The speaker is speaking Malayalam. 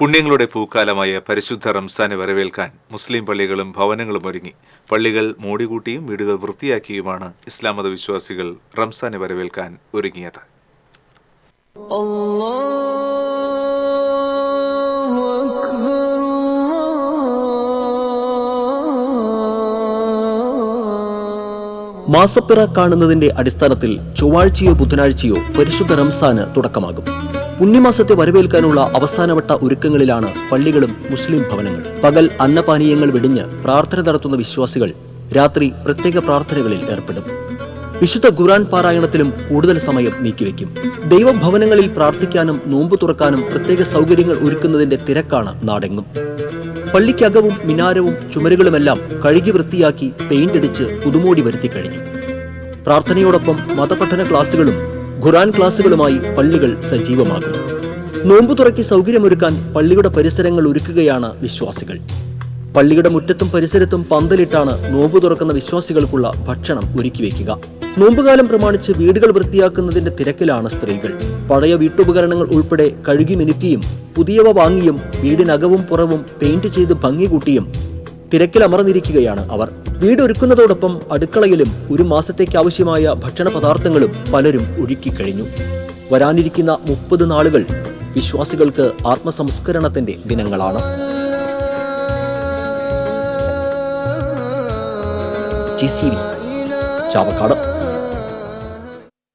പുണ്യങ്ങളുടെ പൂക്കാലമായ പരിശുദ്ധ റംസാനെ വരവേൽക്കാൻ മുസ്ലിം പള്ളികളും ഭവനങ്ങളും ഒരുങ്ങി. പള്ളികൾ മൂടികൂട്ടിയും വീടുകൾ വൃത്തിയാക്കിയുമാണ് ഇസ്ലാം മതവിശ്വാസികൾ റംസാനെ വരവേൽക്കാൻ ഒരുങ്ങിയത്. മാസപ്പിറ കാണുന്നതിന്റെ അടിസ്ഥാനത്തിൽ ചൊവ്വാഴ്ചയോ ബുധനാഴ്ചയോ പരിശുദ്ധ റംസാന് തുടക്കമാകും. പുണ്യമാസത്തെ വരവേൽക്കാനുള്ള അവസാനവട്ട ഒരുക്കങ്ങളിലാണ് പള്ളികളും മുസ്ലിം ഭവനങ്ങളും. പകൽ അന്നപാനീയങ്ങൾ വെടിഞ്ഞ് പ്രാർത്ഥന നടത്തുന്ന വിശ്വാസികൾ രാത്രി പ്രത്യേക പ്രാർത്ഥനകളിൽ ഏർപ്പെടും. വിശുദ്ധ ഖുറാൻ പാരായണത്തിലും കൂടുതൽ സമയം നീക്കിവെക്കും. ദൈവഭവനങ്ങളിൽ പ്രാർത്ഥിക്കാനും നോമ്പ് തുറക്കാനും പ്രത്യേക സൗകര്യങ്ങൾ ഒരുക്കുന്നതിന്റെ തിരക്കാണ് നാടെങ്ങും. പള്ളിക്കകവും മിനാരവും ചുമരുകളുമെല്ലാം കഴുകി വൃത്തിയാക്കി പെയിന്റ് അടിച്ച് പുതുമോടി വരുത്തി കഴിഞ്ഞു. പ്രാർത്ഥനയോടൊപ്പം മതപഠന ക്ലാസുകളും ഖുറാൻ ക്ലാസുകളുമായി പള്ളികൾ സജീവമാകും നോമ്പു തുറക്കി സൗകര്യമൊരുക്കാൻ പള്ളിയുടെ പരിസരങ്ങൾ ഒരുക്കുകയാണ് വിശ്വാസികൾ. പള്ളിയുടെ മുറ്റത്തും പരിസരത്തും പന്തലിട്ടാണ് നോമ്പ് തുറക്കുന്ന വിശ്വാസികൾക്കുള്ള ഭക്ഷണം ഒരുക്കി വയ്ക്കുക. നോമ്പുകാലം പ്രമാണിച്ച് വീടുകൾ വൃത്തിയാക്കുന്നതിന്റെ തിരക്കിലാണ് സ്ത്രീകൾ. പഴയ വീട്ടുപകരണങ്ങൾ ഉൾപ്പെടെ കഴുകി മിനുക്കിയും പുതിയവ വാങ്ങിയും വീടിനകവും പുറവും പെയിന്റ് ചെയ്ത് ഭംഗി കൂട്ടിയും തിരക്കിലമർന്നിരിക്കുകയാണ് അവർ. വീട് ഒരുക്കുന്നതോടൊപ്പം അടുക്കളയിലും ഒരു മാസത്തേക്ക് ആവശ്യമായ ഭക്ഷണ പദാർത്ഥങ്ങളും പലരും ഒരുക്കി കഴിഞ്ഞു വരാനിരിക്കുന്ന മുപ്പത് നാളുകൾ വിശ്വാസികൾക്ക് ആത്മസംസ്കരണത്തിന്റെ ദിനങ്ങളാണ്. ചാവക്കാട്.